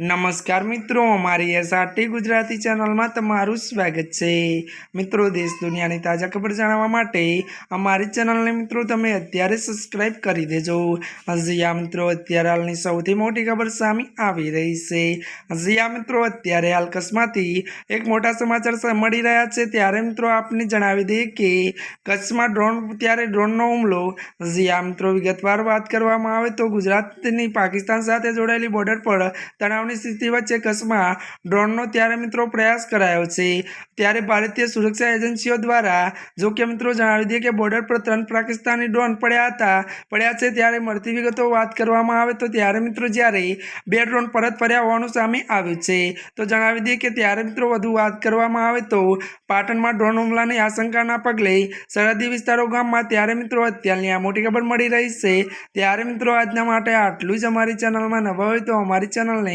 નમસ્કાર મિત્રો, અમારી એસઆરટી ગુજરાતી ચેનલમાં તમારું સ્વાગત છે. મિત્રો, દેશ દુનિયાની તાજા ખબર જાણવા માટે અમારી ચેનલને મિત્રો તમે અત્યારે સબસ્ક્રાઈબ કરી દેજો. હજી મિત્રો, અત્યારે હાલની સૌથી મોટી ખબર સામે આવી રહી છે. હજી મિત્રો, અત્યારે હાલ કચ્છમાંથી એક મોટા સમાચાર મળી રહ્યા છે. ત્યારે, મિત્રો, આપને જણાવી દઈએ કે કચ્છમાં ડ્રોન, ત્યારે ડ્રોનનો હુમલો. હજી મિત્રો, વિગતવાર વાત કરવામાં આવે તો ગુજરાતની પાકિસ્તાન સાથે જોડાયેલી બોર્ડર પર તણાવની સ્થિતિ વચ્ચે કચ્છમાં ડ્રોનનો ત્યારે મિત્રો પ્રયાસ કરાયો છે. ત્યારે ભારતીય સુરક્ષા એજન્સીઓ દ્વારા, જો કે મિત્રો જણાવી દઈએ કે બોર્ડર પર ત્રણ પાકિસ્તાની ડ્રોન પડ્યા હતા, પડ્યા છે ત્યારે મળતી વિગતો વાત કરવામાં આવે તો ત્યારે મિત્રો જ્યારે બે ડ્રોન પરત ફર્યા હોવાનું સામે આવ્યું છે. તો જણાવી દઈએ કે ત્યારે મિત્રો વધુ વાત કરવામાં આવે તો પાટણમાં ડ્રોન હુમલાની આશંકાના પગલે સરહદી વિસ્તારો ગામમાં ત્યારે મિત્રો અત્યારની આ મોટી ખબર મળી રહી છે. ત્યારે મિત્રો આજના માટે આટલું જ. અમારી ચેનલમાં નવા હોય તો અમારી ચેનલને